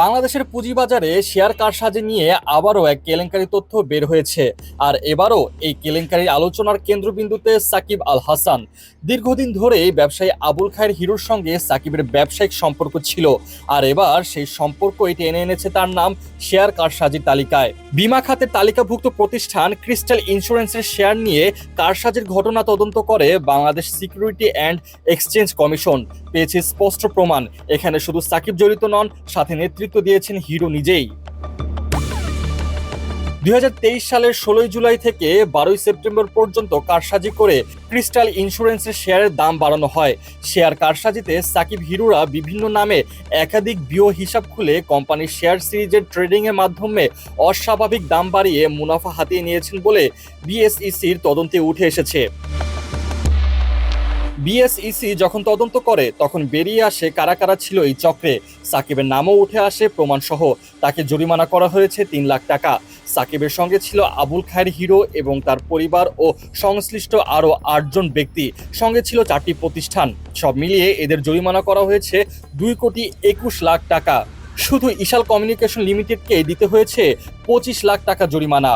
বাংলাদেশের পুঁজিবাজারে শেয়ার কারসাজি নিয়ে আবারও এক কেলেঙ্কারি তথ্য বের হয়েছে। আর এবারও এই কেলেঙ্কারির আলোচনার কেন্দ্রবিন্দুতে সাকিব আল হাসান। দীর্ঘদিন ধরে ব্যবসায়ী আবুল খায়ের হিরোর সঙ্গে সাকিবের ব্যবসায়িক সম্পর্ক ছিল। আর এবার সেই সম্পর্কই টেনে এনেছে তার নাম শেয়ার কারসাজির তালিকায়। বিমা খাতের তালিকাভুক্ত প্রতিষ্ঠান ক্রিস্টাল ইন্স্যুরেন্সের শেয়ার নিয়ে কারসাজির ঘটনা তদন্ত করে Bangladesh security and exchange commission. পেয়েছে স্পষ্ট প্রমাণ। এখানে শুধু সাকিব জড়িত নন, সাথে নেতৃত্ব দিয়েছেন হিরো নিজেই। দুই হাজার তেইশ সালের ষোলোই জুলাই থেকে বারোই সেপ্টেম্বর পর্যন্ত কারসাজি করে ক্রিস্টাল ইন্স্যুরেন্সের শেয়ারের দাম বাড়ানো হয়। শেয়ার কারসাজিতে সাকিব হিরোরা বিভিন্ন নামে একাধিক বিও হিসাব খুলে কোম্পানির শেয়ার সিরিজের ট্রেডিংয়ের মাধ্যমে অস্বাভাবিক দাম বাড়িয়ে মুনাফা হাতিয়ে নিয়েছেন বলে বিএসইসির তদন্তে উঠে এসেছে। বিএসইসি যখন তদন্ত করে, তখন বেরিয়ে আসে কারা কারা ছিল এই চক্রে। সাকিবের নামও উঠে আসে প্রমাণসহ। তাকে জরিমানা করা হয়েছে তিন লাখ টাকা। সাকিবের সঙ্গে ছিল আবুল খায়ের হিরো এবং তার পরিবার ও সংশ্লিষ্ট আরও আটজন ব্যক্তি। সঙ্গে ছিল চারটি প্রতিষ্ঠান। সব মিলিয়ে এদের জরিমানা করা হয়েছে দুই কোটি একুশ লাখ টাকা। শুধু ইশাল কমিউনিকেশন লিমিটেডকে দিতে হয়েছে পঁচিশ লাখ টাকা জরিমানা।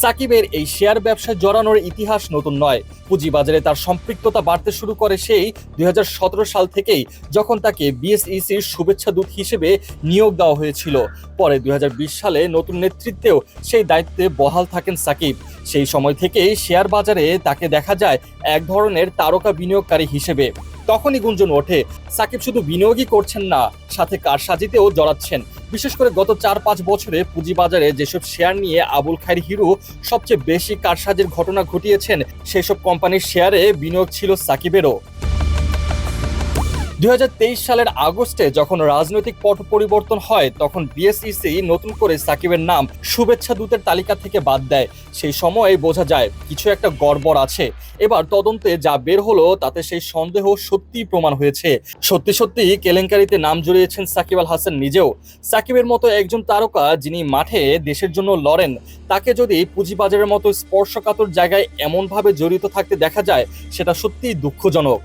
সাকিবের এই শেয়ার ব্যবসায় জড়ানোর ইতিহাস নতুন নয়। পুঁজিবাজারে তার সম্পৃক্ততা বাড়তে শুরু করে সেই দুই হাজার সতেরো সাল থেকেই যখন তাকে বিএসইসির শুভেচ্ছা দূত হিসেবে নিয়োগ দেওয়া হয়েছিল। পরে দুই হাজার বিশ সালে নতুন নেতৃত্বেও সেই দায়িত্বে বহাল থাকেন সাকিব। সেই সময় থেকেই শেয়ার বাজারে তাকে দেখা যায় এক ধরনের তারকা বিনিয়োগকারী হিসেবে। তখনই গুঞ্জন ওঠে। সাকিব শুধু বিনিয়োগই করছেন না, সাথে কারসাজিতেও জড়াচ্ছেন। বিশেষ করে গত চার পাঁচ বছরে পুঁজিবাজারে যেসব শেয়ার নিয়ে আবুল খায়ের হিরো সবচেয়ে বেশি কারসাজির ঘটনা ঘটিয়েছেন, সেসব কোম্পানির শেয়ারে বিনিয়োগ ছিল সাকিবেরও। দুই হাজার তেইশ সালের আগস্টে যখন রাজনৈতিক পট পরিবর্তন হয়, তখন বিএসইসি নতুন করে সাকিবের নাম শুভেচ্ছা দূতের তালিকা থেকে বাদ দেয়। সেই সময়ে বোঝা যায় কিছু একটা গড়বড় আছে। এবার তদন্তে যা বের হলো, তাতে সেই সন্দেহ সত্যিই প্রমাণ হয়েছে। সত্যি সত্যি কেলেঙ্কারিতে নাম জড়িয়েছেন সাকিব আল হাসান নিজেও। সাকিবের মতো একজন তারকা যিনি মাঠে দেশের জন্য লড়েন, তাকে যদি পুঁজিবাজারের মতো স্পর্শকাতর জায়গায় এমনভাবে জড়িত থাকতে দেখা যায়, সেটা সত্যিই দুঃখজনক।